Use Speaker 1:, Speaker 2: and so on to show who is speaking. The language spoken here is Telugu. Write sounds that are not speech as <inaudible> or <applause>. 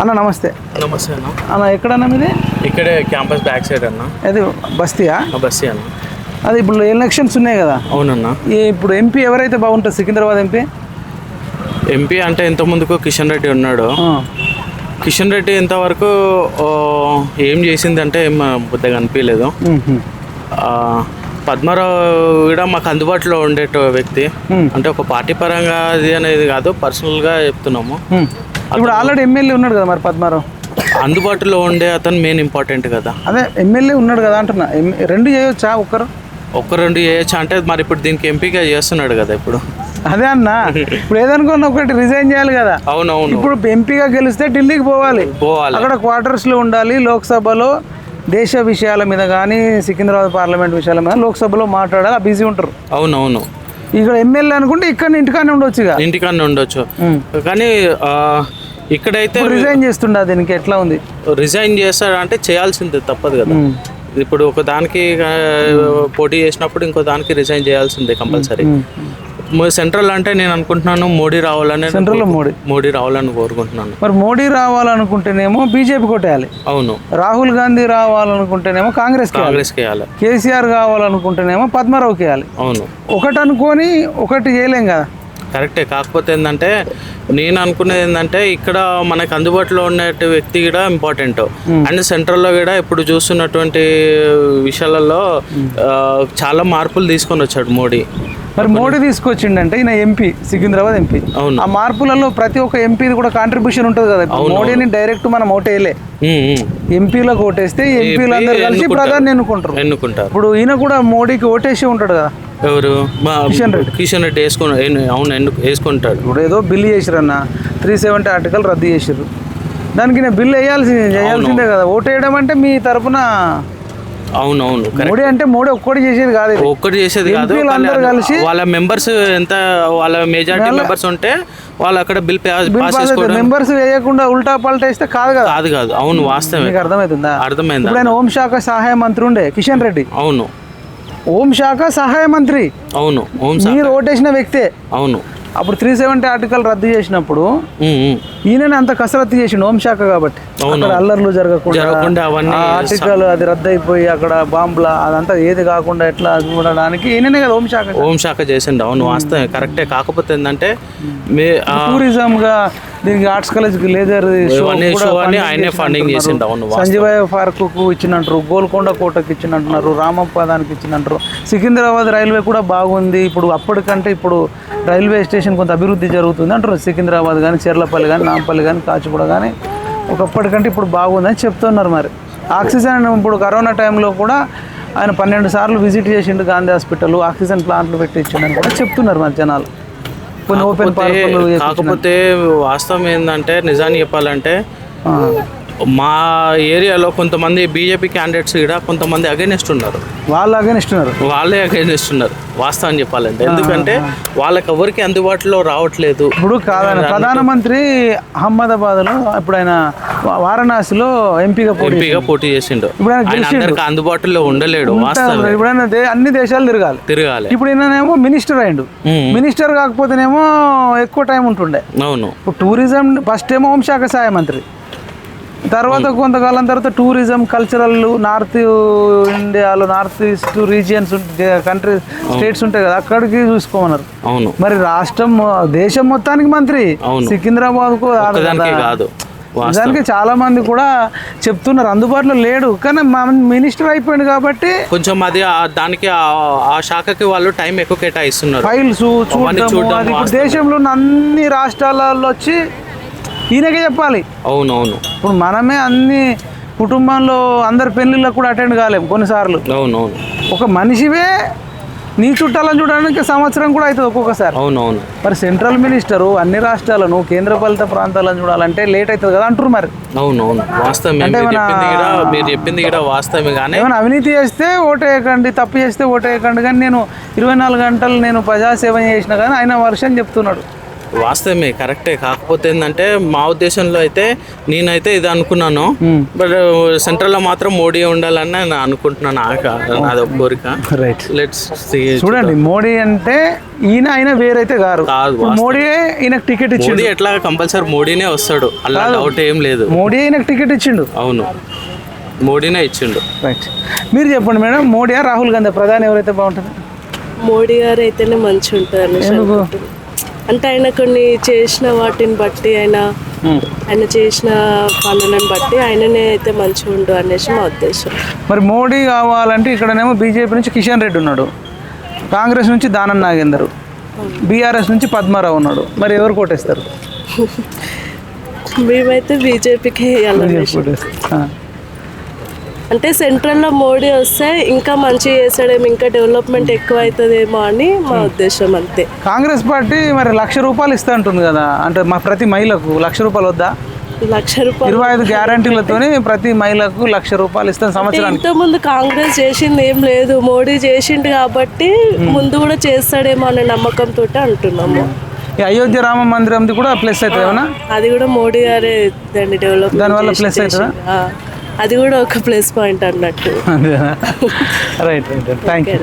Speaker 1: అన్న నమస్తే.
Speaker 2: నమస్తే అన్న.
Speaker 1: అన్న ఎక్కడన్నా మీది?
Speaker 2: ఇక్కడే క్యాంపస్ బ్యాక్ సైడ్ అన్న.
Speaker 1: అది బస్తీయా?
Speaker 2: ఆ బస్సీ అన్న.
Speaker 1: అది ఇప్పుడు ఎలక్షన్స్ ఉన్నాయి కదా.
Speaker 2: అవునన్న.
Speaker 1: ఇప్పుడు ఎంపీ ఎవరైతే బాగుంటుంది సికింద్రాబాద్ ఎంపీ?
Speaker 2: ఎంపీ అంటే ఇంత ముందుకు కిషన్ రెడ్డి ఉన్నాడు. కిషన్ రెడ్డి ఇంతవరకు ఏం చేసిందంటే ఏం పెద్దగా అనిపించలేదు. పద్మారావు కూడా మాకు అందుబాటులో ఉండే వ్యక్తి. అంటే ఒక పార్టీ పరంగా అది అనేది కాదు పర్సనల్గా చెప్తున్నాము.
Speaker 1: ఇప్పుడు ఆల్రెడీ ఎమ్మెల్యే ఉన్నాడు కదా మరి పద్మారావు.
Speaker 2: అందుబాటులో ఉండే అతను మెయిన్ ఇంపార్టెంట్ కదా.
Speaker 1: అదే ఎమ్మెల్యే ఉన్నాడు కదా అంటున్నా. రెండు చేయొచ్చా ఒక్కరు?
Speaker 2: ఒక్క రెండు చేయొచ్చు? అంటే మరి ఇప్పుడు దీనికి ఎంపీగా చేస్తున్నాడు కదా ఇప్పుడు.
Speaker 1: అదే అన్న. ఇప్పుడు ఏదనుకున్నా ఒకటి రిజైన్ చేయాలి కదా.
Speaker 2: అవునవును.
Speaker 1: ఇప్పుడు ఎంపీగా గెలిస్తే ఢిల్లీకి పోవాలి.
Speaker 2: పోవాలి.
Speaker 1: అక్కడ క్వార్టర్స్లో ఉండాలి లోక్సభలో దేశ విషయాల మీద కానీ సికింద్రాబాద్ పార్లమెంట్ విషయాల మీద లోక్సభలో మాట్లాడాలి బిజీ ఉంటారు.
Speaker 2: అవునవును.
Speaker 1: ఇక్కడ ఎమ్మెల్యే అనుకుంటే ఇక్కడ ఇంటికానే ఉండొచ్చు ఇక.
Speaker 2: ఇంటికన్నా ఉండొచ్చు. కానీ ఇక్కడైతే
Speaker 1: రిజైన్ చేస్తుండ దీనికి? ఎట్లా ఉంది?
Speaker 2: రిజైన్ చేస్తాడు అంటే చేయాల్సిందే తప్పదు కదా. ఇప్పుడు ఒక దానికి పోటీ చేసినప్పుడు ఇంకో దానికి రిజైన్ చేయాల్సిందే కంపల్సరీ సెంట్రల్ అంటే నేను అనుకుంటున్నాను మోడీ రావాలని
Speaker 1: సెంట్రల్లో మోడీ.
Speaker 2: మోడీ రావాలని కోరుకుంటున్నాను.
Speaker 1: మరి మోడీ రావాలనుకుంటేనేమో బీజేపీ కొట్టేయాలి.
Speaker 2: అవును.
Speaker 1: రాహుల్ గాంధీ రావాలనుకుంటేనేమో కాంగ్రెస్
Speaker 2: కాంగ్రెస్కి వేయాలి.
Speaker 1: కేసీఆర్ కావాలనుకుంటేనేమో పద్మారావుకి వేయాలి.
Speaker 2: అవును.
Speaker 1: ఒకటి అనుకొని ఒకటి చేయలేం కదా.
Speaker 2: కరెక్టే. కాకపోతే ఏంటంటే నేను అనుకునేది ఏంటంటే ఇక్కడ మనకు అందుబాటులో ఉన్న వ్యక్తి కూడా ఇంపార్టెంట్. అండ్ సెంట్రల్లో కూడా ఇప్పుడు చూస్తున్నటువంటి విషయాలలో చాలా మార్పులు తీసుకొని వచ్చాడు మోడీ.
Speaker 1: మరి మోడీ తీసుకొచ్చిండంటే ఈయన ఎంపీ సికింద్రాబాద్ ఎంపీ
Speaker 2: అవును.
Speaker 1: ఆ మార్పులలో ప్రతి ఒక్క ఎంపీది కూడా కాంట్రిబ్యూషన్ ఉంటుంది కదా. మోడీని డైరెక్ట్ మనం ఓటేయలే. ఎంపీలకు ఓటేస్తే ఎంపీలు అందరు కలిసి. ప్రధాని ఎన్నుకుంటారు.
Speaker 2: ఎన్నుకుంటారు.
Speaker 1: ఇప్పుడు ఈయన కూడా మోడీకి ఓటేసి ఉంటాడు కదా.
Speaker 2: ఎవరు? మా- కిషన్ రెడ్డి. వేసుకుని అవును ఎన్ను వేసుకుంటాడు.
Speaker 1: ఇప్పుడు ఏదో బిల్లు చేసిరన్న త్రీ సెవెంటీ ఆర్టికల్ రద్దు చేసిర్రు. దానికి నేను బిల్లు వేయాల్సి చేయాల్సిందే కదా. ఓటు వేయడం అంటే మీ తరపున
Speaker 2: అవును అవును కరెక్ట్
Speaker 1: మోడీ అంటే మోడీ ఒక్కటి చేసేది కాదు
Speaker 2: ఒక్కటి చేసేది కాదు
Speaker 1: కలిసి
Speaker 2: వాళ్ళ మెంబర్స్ ఎంత వాళ్ళ మెజారిటీ మెంబర్స్ ఉంటే వాళ్ళు అక్కడ బిల్ పాస్ చేసుకోవడం
Speaker 1: మెంబర్స్ వేయకుండా ఉల్టా పల్టా వేస్తే కాదు కదా.
Speaker 2: కాదు కాదు అవును వాస్తవమే.
Speaker 1: మీకు అర్థమవుతుందా?
Speaker 2: అర్థమైంది
Speaker 1: ఇప్పుడు ఆయన హోంశాఖ సహాయ మంత్రి ఉండే కిషన్ రెడ్డి.
Speaker 2: అవును.
Speaker 1: హోంశాఖ సహాయ మంత్రి.
Speaker 2: అవును
Speaker 1: మీరు ఓటేసిన వ్యక్తే.
Speaker 2: అవును.
Speaker 1: అప్పుడు త్రీ సెవెంటీ ఆర్టికల్ రద్దు చేసినప్పుడు. ఈయననే అంత కసరత్తు చేసిండు హోంశాఖ కాబట్టి. అక్కడ అల్లర్లు జరగకుండా ఆర్టికల్ అది రద్దు అయిపోయి అక్కడ బాంబుల అదంతా ఏది కాకుండా ఎట్లా చూడడానికి ఈయననే కదా హోంశాఖ
Speaker 2: హోం శాఖ చేసిండు అవును వాస్తవమే కరెక్టే. కాకపోతే ఏంటంటే మే
Speaker 1: టూరిజం గా దీనికి ఆర్ట్స్ కాలేజ్కి లేజర్
Speaker 2: షో అని ఆయనే ఫండింగ్ చేసిండు. అవును వాస్తవం.
Speaker 1: సంజీవయ్య పార్క్కు ఇచ్చినట్టు గోల్కొండ కోటకి ఇచ్చినట్టున్నారు. రామప్ప దానికి ఇచ్చినట్టు సికింద్రాబాద్ రైల్వే కూడా బాగుంది. ఇప్పుడు అప్పటికంటే ఇప్పుడు రైల్వే స్టేషన్ కొంత అభివృద్ధి జరుగుతుంది అంటారు సికింద్రాబాద్ కానీ చెర్లపల్లి కానీ నాంపల్లి కానీ కాచిగూడ కానీ ఒకప్పటికంటే ఇప్పుడు బాగుందని చెప్తున్నారు మరి ఆక్సిజన్ ఇప్పుడు కరోనా టైంలో కూడా ఆయన పన్నెండు సార్లు విజిట్ చేసిండు గాంధీ హాస్పిటల్ ఆక్సిజన్ ప్లాంట్లు పెట్టి ఇచ్చిండని కూడా చెప్తున్నారు మరి జనాలు కొన్ని ఓపెన్
Speaker 2: కాకపోతే వాస్తవం ఏంటంటే నిజాన్ని చెప్పాలంటే. మా ఏరియాలో కొంతమంది బీజేపీ క్యాండిడేట్స్ కూడా కొంతమంది అగైనెస్ట్ ఉన్నారు.
Speaker 1: వాళ్ళు అగేనిస్ట్ ఉన్నారు.
Speaker 2: వాళ్ళే అగైనెస్ట్ ఉన్నారు. వాస్తవం చెప్పాలంటే. ఎందుకంటే వాళ్ళకి ఎవరికి అందుబాటులో రావట్లేదు.
Speaker 1: ఇప్పుడు కాదని ప్రధానమంత్రి అహ్మదాబాద్లో ఇప్పుడు ఆయన వారణాసిలో ఎంపీగా
Speaker 2: ఎంపీగా పోటీ చేసిండు.
Speaker 1: ఇప్పుడు
Speaker 2: అందరికి అందుబాటులో ఉండలేడు వాస్తవం
Speaker 1: ఇప్పుడు ఆయన దే- అన్ని దేశాలు తిరగాలి.
Speaker 2: తిరగాలి.
Speaker 1: ఇప్పుడు ఈయననేమో మినిస్టర్ అయిండు. మినిస్టర్ కాకపోతేనేమో ఎక్కువ టైం ఉంటుండే.
Speaker 2: అవును.
Speaker 1: ఇప్పుడు టూరిజం ఫస్ట్ ఏమో హోంశాఖ సహాయ మంత్రి. తర్వాత కొంతకాలం తర్వాత టూరిజం కల్చరల్ నార్త్ ఇండియాలో north east regions country states ఉంటాయి కదా అక్కడికి చూసుకోమన్నారు.
Speaker 2: అవును.
Speaker 1: మరి రాష్ట్రం దేశం మొత్తానికి మంత్రి.
Speaker 2: సికింద్రాబాద్కు
Speaker 1: కదా. దానికి చాలా మంది కూడా చెప్తున్నారు అందుబాటులో లేడు. కానీ మినిస్టర్ అయిపోయింది కాబట్టి
Speaker 2: కొంచెం అది దానికి ఆ- శాఖకి వాళ్ళు టైం ఎక్కువ కేటాయిస్తున్నారు.
Speaker 1: ఫైల్స్ చూడడం దేశంలో ఉన్న అన్ని రాష్ట్రాలలో వచ్చి ఈయనకే చెప్పాలి.
Speaker 2: అవును అవును
Speaker 1: ఇప్పుడు మనమే అన్ని కుటుంబంలో అందరి పెళ్ళిళ్ళకు కూడా అటెండ్ కాలేము కొన్నిసార్లు.
Speaker 2: అవును అవును
Speaker 1: ఒక మనిషివే నీ చుట్టాలను చూడడానికి సంవత్సరం కూడా అవుతుంది ఒక్కొక్కసారి.
Speaker 2: అవును అవును
Speaker 1: మరి సెంట్రల్ మినిస్టరు అన్ని రాష్ట్రాలను కేంద్రపాలిత ప్రాంతాలను చూడాలంటే లేట్ అవుతుంది కదా అంటారు మరి.
Speaker 2: అవును అవును వాస్తవమే.
Speaker 1: అంటే
Speaker 2: మీరు చెప్పింది కూడా మీరు చెప్పింది కూడా వాస్తవమే కానీ
Speaker 1: ఏమైనా అవినీతి చేస్తే ఓటేయకండి తప్పు చేస్తే ఓటేయకండి. కానీ నేను ఇరవై నాలుగు గంటలు నేను ప్రజాసేవ చేసిన కానీ ఆయన వర్షం చెప్తున్నాడు.
Speaker 2: వాస్తవమే కరెక్టే. కాకపోతే ఏంటంటే మా ఉద్దేశంలో అయితే నేనైతే ఇది అనుకున్నాను. బట్ సెంట్రల్లో మాత్రం మోడీ ఉండాలని నేను అనుకుంటున్నాను. ఒక కోరిక.
Speaker 1: రైట్
Speaker 2: లెట్స్
Speaker 1: చూడండి మోడీ అంటే ఈయన ఆయన వేరైతే గారు
Speaker 2: కాదు,
Speaker 1: ఇప్పుడు మోడీ ఈయనకు టికెట్ ఇచ్చిండు.
Speaker 2: మోడీ ఎట్లా కంపల్సరీ మోడీనే వస్తాడు. అలా డౌట్ ఏం లేదు.
Speaker 1: మోడీ ఈయనకు టికెట్ ఇచ్చిండు.
Speaker 2: అవును. మోడీనే ఇచ్చిండు.
Speaker 1: రైట్ మీరు చెప్పండి మేడం మోడీయా రాహుల్ గాంధీ ప్రధాని ఎవరైతే బాగుంటుంది
Speaker 3: మోడీ గారు అయితేనే మంచి ఉంటారు. అంటే ఆయన కొన్ని చేసిన వాటిని బట్టి ఆయన ఆయన చేసిన పనులను బట్టి ఆయననే అయితే మంచిగా ఉండు అనేసి మా ఉద్దేశం.
Speaker 1: మరి మోడీ కావాలంటే ఇక్కడనేమో బీజేపీ నుంచి కిషన్ రెడ్డి ఉన్నాడు కాంగ్రెస్ నుంచి దానం నాగేందర్ బీఆర్ఎస్ నుంచి పద్మారావు ఉన్నాడు మరి ఎవరు కొట్టేస్తారు <laughs>
Speaker 3: మేమైతే బీజేపీకి వేయాలనేసి
Speaker 1: ఆ.
Speaker 3: అంటే సెంట్రల్లో మోడీ వస్తే ఇంకా మంచిగా చేస్తాడేమో ఇంకా డెవలప్మెంట్ ఎక్కువ అవుతుందేమో అని మా ఉద్దేశం అంతే.
Speaker 1: కాంగ్రెస్ పార్టీ మరి లక్ష రూపాయలు ఇస్తా అంటుంది కదా అంటే మా ప్రతి మహిళకు లక్ష రూపాయలు వద్దా?
Speaker 3: లక్ష రూపాయలు
Speaker 1: ఇరవై ఐదు గ్యారంటీలతోని ప్రతి మహిళకు లక్ష రూపాయలు ఇస్తాం సంవత్సరానికి.
Speaker 3: ఇంత ముందు కాంగ్రెస్ చేసింది ఏం లేదు మోడీ చేసిండు కాబట్టి ముందు కూడా చేస్తాడేమో అనే నమ్మకంతో అంటున్నాము.
Speaker 1: ఈ అయోధ్య రామ మందిరంది కూడా ప్లస్ అవుతుంది ఏమన్నా
Speaker 3: అది కూడా మోడీ గారే దాన్ని డెవలప్
Speaker 1: దానివల్ల plus అవుతుందా?
Speaker 3: అది కూడా ఒక ప్లస్ పాయింట్ అన్నట్టు.
Speaker 1: Right right thank you